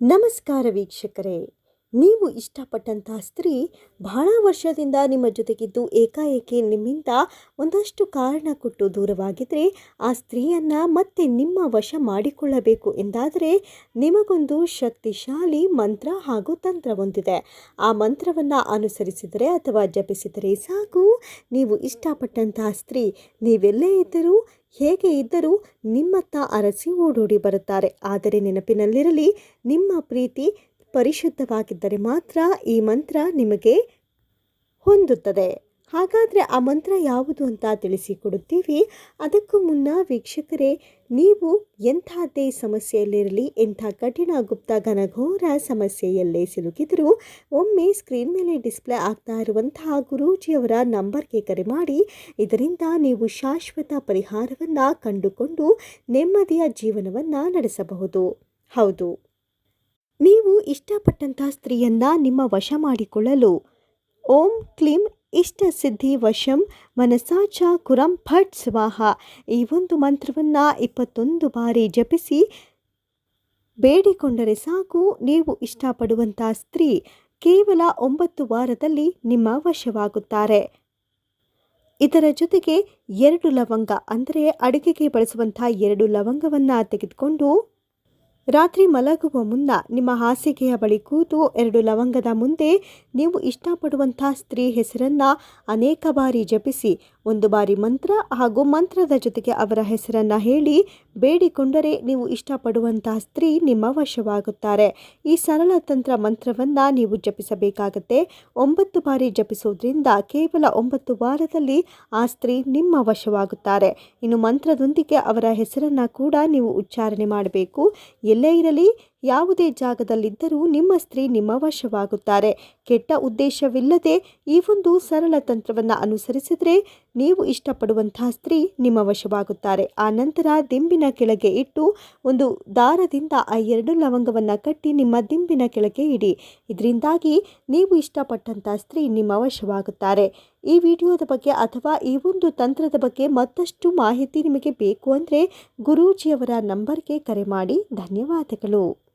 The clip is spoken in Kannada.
ನಮಸ್ಕಾರ ವೀಕ್ಷಕರೇ. ನೀವು ಇಷ್ಟಪಟ್ಟಂತಹ ಸ್ತ್ರೀ ಬಹಳ ವರ್ಷದಿಂದ ನಿಮ್ಮ ಜೊತೆಗಿದ್ದು ಏಕಾಏಕಿ ನಿಮ್ಮಿಂದ ಒಂದಷ್ಟು ಕಾರಣ ಕೊಟ್ಟು ದೂರವಾಗಿದ್ದರೆ ಆ ಸ್ತ್ರೀಯನ್ನು ಮತ್ತೆ ನಿಮ್ಮ ವಶ ಮಾಡಿಕೊಳ್ಳಬೇಕು ಎಂದಾದರೆ ನಿಮಗೊಂದು ಶಕ್ತಿಶಾಲಿ ಮಂತ್ರ ಹಾಗೂ ತಂತ್ರ ಹೊಂದಿದೆ. ಆ ಮಂತ್ರವನ್ನು ಅನುಸರಿಸಿದರೆ ಅಥವಾ ಜಪಿಸಿದರೆ ಸಾಕು. ನೀವು ಇಷ್ಟಪಟ್ಟಂತಹ ಸ್ತ್ರೀ ನೀವೆಲ್ಲೇ ಇದ್ದರೂ, ಹೇಗೆ ಇದ್ದರೂ ನಿಮ್ಮತ್ತ ಅರಸಿ ಓಡೋಡಿ ಬರುತ್ತಾರೆ. ಆದರೆ ನೆನಪಿನಲ್ಲಿರಲಿ, ನಿಮ್ಮ ಪ್ರೀತಿ ಪರಿಶುದ್ಧವಾಗಿದ್ದರೆ ಮಾತ್ರ ಈ ಮಂತ್ರ ನಿಮಗೆ ಹೊಂದುತ್ತದೆ. ಹಾಗಾದರೆ ಆ ಮಂತ್ರ ಯಾವುದು ಅಂತ ತಿಳಿಸಿಕೊಡುತ್ತೀವಿ ಅದಕ್ಕೂ ಮುನ್ನ ವೀಕ್ಷಕರೇ, ನೀವು ಎಂಥದ್ದೇ ಸಮಸ್ಯೆಯಲ್ಲಿರಲಿ, ಎಂಥ ಕಠಿಣ ಗುಪ್ತ ಘನಘೋರ ಸಮಸ್ಯೆಯಲ್ಲೇ ಸಿಲುಕಿದರೂ, ಒಮ್ಮೆ ಸ್ಕ್ರೀನ್ ಮೇಲೆ ಡಿಸ್ಪ್ಲೇ ಆಗ್ತಾ ಇರುವಂತಹ ಗುರೂಜಿಯವರ ನಂಬರ್ಗೆ ಕರೆ ಮಾಡಿ, ಇದರಿಂದ ನೀವು ಶಾಶ್ವತ ಪರಿಹಾರವನ್ನು ಕಂಡುಕೊಂಡು ನೆಮ್ಮದಿಯ ಜೀವನವನ್ನು ನಡೆಸಬಹುದು. ಹೌದು. ಸ್ತ್ರೀಯನ್ನು ಸ್ತ್ರೀಯನ್ನ ನಿಮ್ಮ ವಶ ಮಾಡಿಕೊಳ್ಳಲು. ಓಂ ಕ್ಲೀಂ ಇಷ್ಟ ಸಿದ್ಧಿ ವಶಂ ಮನಸಾಚ ಕುರಂ ಫಟ್ ಸ್ವಾಹ. ಈ ಒಂದು ಮಂತ್ರವನ್ನು ಇಪ್ಪತ್ತೊಂದು ಬಾರಿ ಜಪಿಸಿ ಬೇಡಿಕೊಂಡರೆ ಸಾಕು. ನೀವು ಇಷ್ಟಪಡುವಂಥ ಸ್ತ್ರೀ ಕೇವಲ ಒಂಬತ್ತು ವಾರದಲ್ಲಿ ನಿಮ್ಮ ವಶವಾಗುತ್ತಾರೆ. ಇದರ ಜೊತೆಗೆ ಎರಡು ಲವಂಗ, ಅಂದರೆ ಅಡುಗೆಗೆ ಬಳಸುವಂಥ ಎರಡು ಲವಂಗವನ್ನು ತೆಗೆದುಕೊಂಡು ರಾತ್ರಿ ಮಲಗುವ ಮುನ್ನ ನಿಮ್ಮ ಹಾಸಿಗೆಯ ಬಳಿ ಕೂತು ಎರಡು ಲವಂಗದ ಮುಂದೆ ನೀವು ಇಷ್ಟಪಡುವಂಥ ಸ್ತ್ರೀ ಹೆಸರನ್ನು ಅನೇಕ ಬಾರಿ ಜಪಿಸಿ, ಒಂದು ಬಾರಿ ಮಂತ್ರ ಹಾಗೂ ಮಂತ್ರದ ಜೊತೆಗೆ ಅವರ ಹೆಸರನ್ನು ಹೇಳಿ ಬೇಡಿಕೊಂಡರೆ ನೀವು ಇಷ್ಟಪಡುವಂತಹ ಸ್ತ್ರೀ ನಿಮ್ಮ ವಶವಾಗುತ್ತಾರೆ. ಈ ಸರಳ ತಂತ್ರ ಮಂತ್ರವನ್ನು ನೀವು ಜಪಿಸಬೇಕಾಗತ್ತೆ. ಒಂಬತ್ತು ಬಾರಿ ಜಪಿಸೋದ್ರಿಂದ ಕೇವಲ ಒಂಬತ್ತು ವಾರದಲ್ಲಿ ಆ ಸ್ತ್ರೀ ನಿಮ್ಮ ವಶವಾಗುತ್ತಾರೆ. ಇನ್ನು ಮಂತ್ರದೊಂದಿಗೆ ಅವರ ಹೆಸರನ್ನು ಕೂಡ ನೀವು ಉಚ್ಚಾರಣೆ ಮಾಡಬೇಕು. ಎಲ್ಲೇ ಇರಲಿ ಯಾವುದೇ ಜಾಗದಲ್ಲಿದ್ದರೂ ನಿಮ್ಮ ಸ್ತ್ರೀ ನಿಮ್ಮ ವಶವಾಗುತ್ತಾರೆ. ಕೆಟ್ಟ ಉದ್ದೇಶವಿಲ್ಲದೆ ಈ ಒಂದು ಸರಳ ತಂತ್ರವನ್ನು ಅನುಸರಿಸಿದರೆ ನೀವು ಇಷ್ಟಪಡುವಂತಹ ಸ್ತ್ರೀ ನಿಮ್ಮ ವಶವಾಗುತ್ತಾರೆ. ಆ ನಂತರ ದಿಂಬಿನ ಕೆಳಗೆ ಇಟ್ಟು ಒಂದು ದಾರದಿಂದ ಆ ಎರಡು ಲವಂಗವನ್ನು ಕಟ್ಟಿ ನಿಮ್ಮ ದಿಂಬಿನ ಕೆಳಗೆ ಇಡಿ. ಇದರಿಂದಾಗಿ ನೀವು ಇಷ್ಟಪಟ್ಟಂತಹ ಸ್ತ್ರೀ ನಿಮ್ಮ ವಶವಾಗುತ್ತಾರೆ. ಈ ವಿಡಿಯೋದ ಬಗ್ಗೆ ಅಥವಾ ಈ ಒಂದು ತಂತ್ರದ ಬಗ್ಗೆ ಮತ್ತಷ್ಟು ಮಾಹಿತಿ ನಿಮಗೆ ಬೇಕು ಅಂದರೆ ಗುರೂಜಿಯವರ ನಂಬರ್ಗೆ ಕರೆ ಮಾಡಿ. ಧನ್ಯವಾದಗಳು.